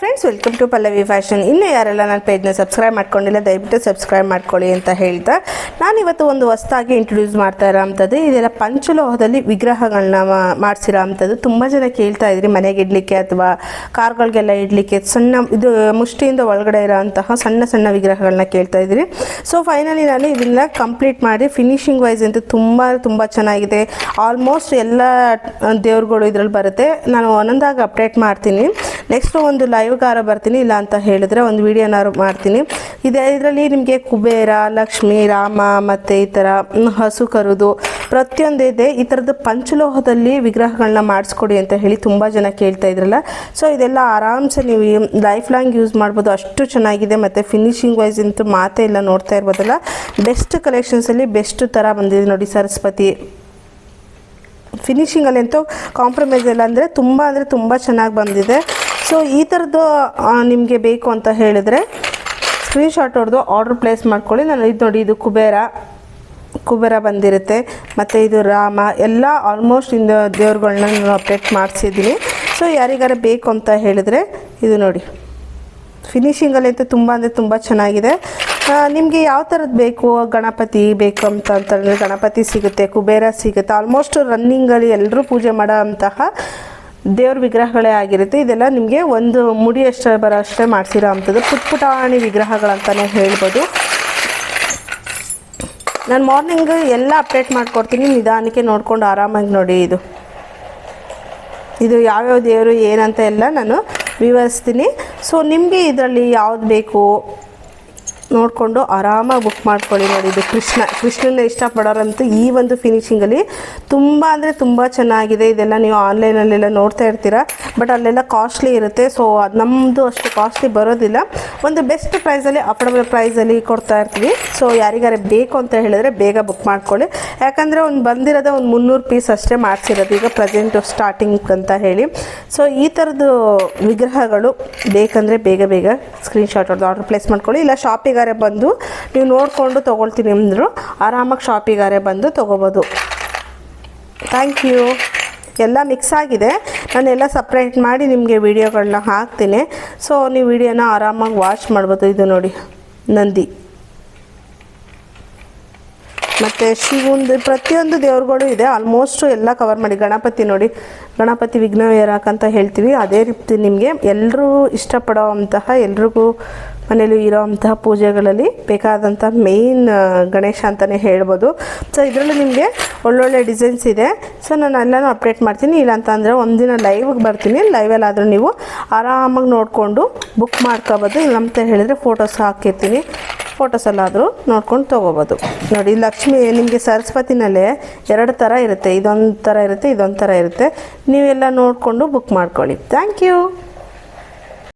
Friends welcome to Pallavi fashion ಇನ್ನೂ ಯಾರೆಲ್ಲ ನನ್ನ ಪೇಜ್ನ ಸಬ್ಸ್ಕ್ರೈಬ್ ಮಾಡ್ಕೊಂಡಿಲ್ಲ, ದಯವಿಟ್ಟು ಸಬ್ಸ್ಕ್ರೈಬ್ ಮಾಡ್ಕೊಳ್ಳಿ ಅಂತ ಹೇಳ್ತಾ ನಾನಿವತ್ತು ಒಂದು ಹೊಸ್ದಾಗಿ ಇಂಟ್ರೊಡ್ಯೂಸ್ ಮಾಡ್ತಾ ಇರೋ ಅಂಥದ್ದು, ಇದೆಲ್ಲ ಪಂಚಲೋಹದಲ್ಲಿ ವಿಗ್ರಹಗಳನ್ನ ಮಾಡಿಸಿರೋ ಅಂಥದ್ದು. ತುಂಬ ಜನ ಕೇಳ್ತಾ ಇದ್ರಿ, ಮನೆಗೆ ಇಡಲಿಕ್ಕೆ ಅಥವಾ ಕಾರ್ಗಳಿಗೆಲ್ಲ ಇಡಲಿಕ್ಕೆ, ಸಣ್ಣ, ಇದು ಮುಷ್ಟಿಯಿಂದ ಒಳಗಡೆ ಇರೋವಂತಹ ಸಣ್ಣ ಸಣ್ಣ ವಿಗ್ರಹಗಳನ್ನ ಕೇಳ್ತಾ ಇದ್ರಿ. ಸೊ ಫೈನಲಿ ನಾನು ಇದನ್ನ ಕಂಪ್ಲೀಟ್ ಮಾಡಿ ಫಿನಿಶಿಂಗ್ ವೈಸ್ ಅಂತೂ ತುಂಬ ತುಂಬ ಚೆನ್ನಾಗಿದೆ. ಆಲ್ಮೋಸ್ಟ್ ಎಲ್ಲ ದೇವ್ರುಗಳು ಇದ್ರಲ್ಲಿ ಬರುತ್ತೆ. ನಾನು ಒಂದೊಂದಾಗಿ ಅಪ್ಡೇಟ್ ಮಾಡ್ತೀನಿ. ನೆಕ್ಸ್ಟ್ ಒಂದು ಲೈವ್ಗಾರ ಬರ್ತೀನಿ, ಇಲ್ಲ ಅಂತ ಹೇಳಿದ್ರೆ ಒಂದು ವಿಡಿಯೋನಾರು ಮಾಡ್ತೀನಿ. ಇದೆ, ಇದರಲ್ಲಿ ನಿಮಗೆ ಕುಬೇರ, ಲಕ್ಷ್ಮಿ, ರಾಮ ಮತ್ತು ಈ ಥರ ಹಸು ಕರುದು ಪ್ರತಿಯೊಂದು ಇದೆ. ಈ ಥರದ್ದು ಪಂಚಲೋಹದಲ್ಲಿ ವಿಗ್ರಹಗಳನ್ನ ಮಾಡಿಸ್ಕೊಡಿ ಅಂತ ಹೇಳಿ ತುಂಬ ಜನ ಕೇಳ್ತಾ ಇದ್ರಲ್ಲ. ಸೊ ಇದೆಲ್ಲ ಆರಾಮ್ಸೆ ನೀವು ಲೈಫ್ ಲಾಂಗ್ ಯೂಸ್ ಮಾಡ್ಬೋದು. ಅಷ್ಟು ಚೆನ್ನಾಗಿದೆ. ಮತ್ತು ಫಿನಿಶಿಂಗ್ ವೈಸ್ ಅಂತೂ ಮಾತೇ ಇಲ್ಲ, ನೋಡ್ತಾ ಇರ್ಬೋದಲ್ಲ. ಬೆಸ್ಟ್ ಕಲೆಕ್ಷನ್ಸಲ್ಲಿ ಬೆಸ್ಟ್ ಥರ ಬಂದಿದೆ ನೋಡಿ ಸರಸ್ವತಿ. ಫಿನಿಶಿಂಗಲ್ಲಿ ಅಂತೂ ಕಾಂಪ್ರಮೈಸ್ ಇಲ್ಲ ಅಂದರೆ ತುಂಬ ಅಂದರೆ ತುಂಬ ಚೆನ್ನಾಗಿ ಬಂದಿದೆ. ಸೊ ಈ ಥರದ್ದು ನಿಮಗೆ ಬೇಕು ಅಂತ ಹೇಳಿದರೆ ಸ್ಕ್ರೀನ್ಶಾಟ್ ಹೊಡೆದು ಆರ್ಡ್ರ್ ಪ್ಲೇಸ್ ಮಾಡ್ಕೊಳ್ಳಿ. ನಾನು ಇದು ನೋಡಿ, ಇದು ಕುಬೇರ ಕುಬೇರ ಬಂದಿರುತ್ತೆ. ಮತ್ತು ಇದು ರಾಮ, ಎಲ್ಲ ಆಲ್ಮೋಸ್ಟ್ ಇಂದ ದೇವ್ರುಗಳನ್ನ ನಾನು ಅಪ್ಡೇಟ್ ಮಾಡಿಸಿದ್ದೀನಿ. ಸೊ ಯಾರಿಗಾರ ಬೇಕು ಅಂತ ಹೇಳಿದರೆ, ಇದು ನೋಡಿ. ಫಿನಿಶಿಂಗಲ್ಲಿ ಅಂತೂ ತುಂಬ ಅಂದರೆ ತುಂಬ ಚೆನ್ನಾಗಿದೆ. ನಿಮಗೆ ಯಾವ ಥರದ್ದು ಬೇಕು? ಗಣಪತಿ ಬೇಕು ಅಂತ ಅಂತಂದರೆ ಗಣಪತಿ ಸಿಗುತ್ತೆ, ಕುಬೇರ ಸಿಗುತ್ತೆ. ಆಲ್ಮೋಸ್ಟ್ ರನ್ನಿಂಗಲ್ಲಿ ಎಲ್ಲರೂ ಪೂಜೆ ಮಾಡೋ ಅಂತಹ ದೇವ್ರ ವಿಗ್ರಹಗಳೇ ಆಗಿರುತ್ತೆ. ಇದೆಲ್ಲ ನಿಮಗೆ ಒಂದು ಮುಡಿ ಅಷ್ಟೇ ಬರೋ ಅಷ್ಟೇ ಮಾಡಿಸಿರೋ ಅಂಥದ್ದು. ಪುಟ್ ಪುಟಾಣಿ ವಿಗ್ರಹಗಳಂತಲೇ ಹೇಳ್ಬೋದು. ನಾನು ಮಾರ್ನಿಂಗ್ ಎಲ್ಲ ಅಪ್ಡೇಟ್ ಮಾಡಿಕೊಡ್ತೀನಿ. ನಿಧಾನಕ್ಕೆ ನೋಡ್ಕೊಂಡು ಆರಾಮಾಗಿ ನೋಡಿ ಇದು. ಇದು ಯಾವ್ಯಾವ ದೇವರು ಏನಂತ ಎಲ್ಲ ನಾನು ವಿವರಿಸ್ತೀನಿ. ಸೊ ನಿಮಗೆ ಇದರಲ್ಲಿ ಯಾವ್ದು ಬೇಕು? ನೋಡಿಕೊಂಡು ಆರಾಮಾಗಿ ಬುಕ್ ಮಾಡ್ಕೊಳ್ಳಿ ನೋಡಿ ಇದು ಕೃಷ್ಣ. ಕೃಷ್ಣನ ಇಷ್ಟಪಡೋರಂತೂ ಈ ಒಂದು ಫಿನಿಷಿಂಗಲ್ಲಿ ತುಂಬ ಅಂದರೆ ತುಂಬ ಚೆನ್ನಾಗಿದೆ. ಇದೆಲ್ಲ ನೀವು ಆನ್ಲೈನಲ್ಲೆಲ್ಲ ನೋಡ್ತಾ ಇರ್ತೀರ. ಬಟ್ ಅಲ್ಲೆಲ್ಲ ಕಾಸ್ಟ್ಲಿ ಇರುತ್ತೆ. ಸೊ ಅದು ನಮ್ಮದು ಅಷ್ಟು ಕಾಸ್ಟ್ಲಿ ಬರೋದಿಲ್ಲ. ಒಂದು ಬೆಸ್ಟ್ ಪ್ರೈಸಲ್ಲಿ ಅಫೋರ್ಡಬಲ್ ಪ್ರೈಸಲ್ಲಿ ಕೊಡ್ತಾ ಇರ್ತೀವಿ. ಸೊ ಯಾರಿಗಾರೆ ಬೇಕು ಅಂತ ಹೇಳಿದ್ರೆ ಬೇಗ ಬುಕ್ ಮಾಡ್ಕೊಳ್ಳಿ. ಯಾಕಂದರೆ ಒಂದು ಬಂದಿರೋದೇ ಒಂದು ಮುನ್ನೂರು ಪೀಸ್ ಅಷ್ಟೇ ಮಾಡಿಸಿರೋದು. ಈಗ ಪ್ರೆಸೆಂಟ್ ಸ್ಟಾರ್ಟಿಂಗ್ ಅಂತ ಹೇಳಿ. ಸೊ ಈ ಥರದ್ದು ವಿಗ್ರಹಗಳು ಬೇಕಂದರೆ ಬೇಗ ಬೇಗ ಸ್ಕ್ರೀನ್ಶಾಟ್ ಹೊಡೆದು ಆರ್ಡರ್ ಪ್ಲೇಸ್ ಮಾಡ್ಕೊಳ್ಳಿ. ಇಲ್ಲ ಶಾಪಿಗಾರೆ ಬಂದು ನೀವು ನೋಡಿಕೊಂಡು ತೊಗೊಳ್ತೀನಿ ಅಂದರು, ಆರಾಮಾಗಿ ಶಾಪಿಗಾರೆ ಬಂದು ತೊಗೋಬೋದು. ಥ್ಯಾಂಕ್ ಯು ಎಲ್ಲ ಮಿಕ್ಸ್ ಆಗಿದೆ. ನಾನೆಲ್ಲ ಸಪ್ರೇಟ್ ಮಾಡಿ ನಿಮಗೆ ವೀಡಿಯೋಗಳನ್ನ ಹಾಕ್ತೀನಿ. ಸೊ ನೀವು ವಿಡಿಯೋನ ಆರಾಮಾಗಿ ವಾಚ್ ಮಾಡ್ಬೋದು. ಇದು ನೋಡಿ, ನಂದಿ. ಮತ್ತು ಶಿವಂದು ಪ್ರತಿಯೊಂದು ದೇವ್ರುಗಳು ಇದೆ. ಆಲ್ಮೋಸ್ಟ್ ಎಲ್ಲ ಕವರ್ ಮಾಡಿ. ಗಣಪತಿ ನೋಡಿ, ಗಣಪತಿ ವಿಘ್ನ ಅಂತ ಹೇಳ್ತೀವಿ. ಅದೇ ರೀತಿ ನಿಮಗೆ ಎಲ್ಲರೂ ಇಷ್ಟಪಡೋ ಅಂತಹ, ಎಲ್ರಿಗೂ ಮನೇಲಿ ಇರೋ ಅಂತಹ ಪೂಜೆಗಳಲ್ಲಿ ಬೇಕಾದಂಥ ಮೇಯ್ನ್ ಗಣೇಶ ಅಂತಲೇ ಹೇಳ್ಬೋದು. ಸೊ ಇದರಲ್ಲಿ ನಿಮಗೆ ಒಳ್ಳೊಳ್ಳೆ ಡಿಸೈನ್ಸ್ ಇದೆ. ಸೊ ನಾನು ಎಲ್ಲನೂ ಅಪ್ಡೇಟ್ ಮಾಡ್ತೀನಿ. ಇಲ್ಲ ಅಂತ ಅಂದರೆ ಒಂದಿನ ಲೈವ್ಗೆ ಬರ್ತೀನಿ ಲೈವಲ್ಲಾದರೂ ನೀವು ಆರಾಮಾಗಿ ನೋಡಿಕೊಂಡು ಬುಕ್ ಮಾಡ್ಕೋಬೋದು. ಇಲ್ಲ ಅಂತ ಹೇಳಿದರೆ ಫೋಟೋಸ್ ಹಾಕಿರ್ತೀನಿ ಫೋಟೋಸಲ್ಲಾದರೂ ನೋಡ್ಕೊಂಡು ತೊಗೋಬೋದು. ನೋಡಿ, ಲಕ್ಷ್ಮಿ, ನಿಮಗೆ ಸರಸ್ವತಿನಲ್ಲೇ ಎರಡು ಥರ ಇರುತ್ತೆ. ಇದೊಂದು ಥರ ಇರುತ್ತೆ, ಇದೊಂದು ಥರ ಇರುತ್ತೆ. ನೀವೆಲ್ಲ ನೋಡಿಕೊಂಡು ಬುಕ್ ಮಾಡ್ಕೊಳ್ಳಿ. Thank you